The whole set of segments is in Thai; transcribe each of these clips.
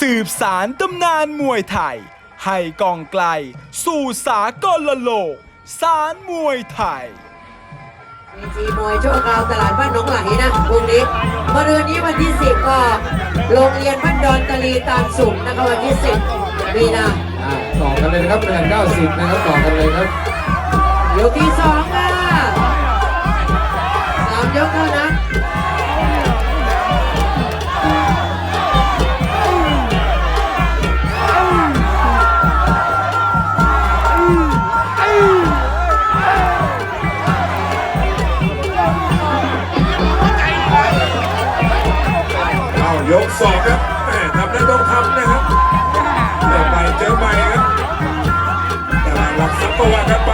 สืบสารตำนานมวยไทย ให้กองไกล สู่สากลโลก สารมวยไทยเวทีมวยชั่วคราวตลาดบ้านหนองไหลนะพรุ่งนี้เมื่อเดือนนี้วันที่ 10 ก็โรงเรียนบ้านดอนกะลีตามสุขนะคะวันที่ 10 มีนาอะต่อกันเลยนะครับแรง90นะครับต่อกันเลยครับ ยกที่สองค่ะ ยกสองครับแม่ทำได้ต้องทำนะครับเจอใหม่เจอใหม่ครับตลาดหลักทรัพย์ก็ว่ากันไ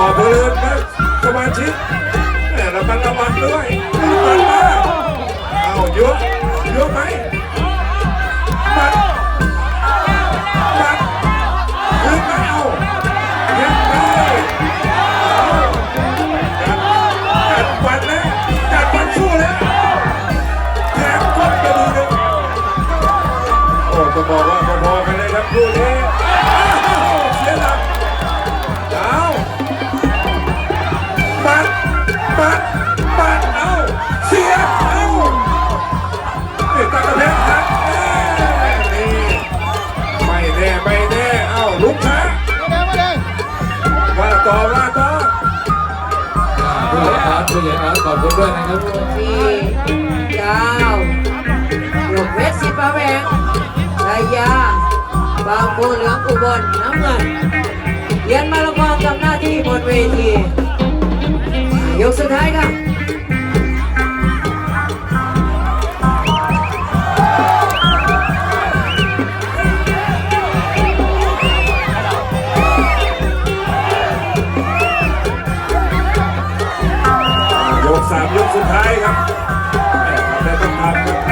ต่อย่าต่อเพลินนะสมาชิกแต่ระมัดระวังด้วยปัดมาเอาเยอะเยอะไหมปัดปัดขึ้นไหมเอ้ายังไปเอาจัดจัดปัดแล้วจัดปัดสู้แล้วแถมก้นกระดูกโอ้ต้องบอกว่า ขอบคุณด้วยนะครับที่ยาวหยกเพชรสิฟ้าแหวงชายาบางโพเหลืองอุบลน้ำเงินเรียนมาละกอกับหน้าที่บนเวทียกสุดท้ายครับ ยกสามยกสุดท้ายครับแม่ทำได้ต้องทำครับ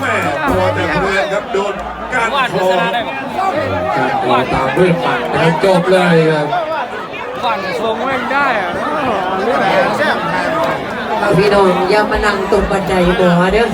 แม่ตัวแต่เพื่อนครับโดนการคอการต่อตามด้วยหมัดนะครับจบเลยครับฝันทรงแม่งได้อะพี่น้องอย่ามานั่งตรงบันไดบ่อเด้อ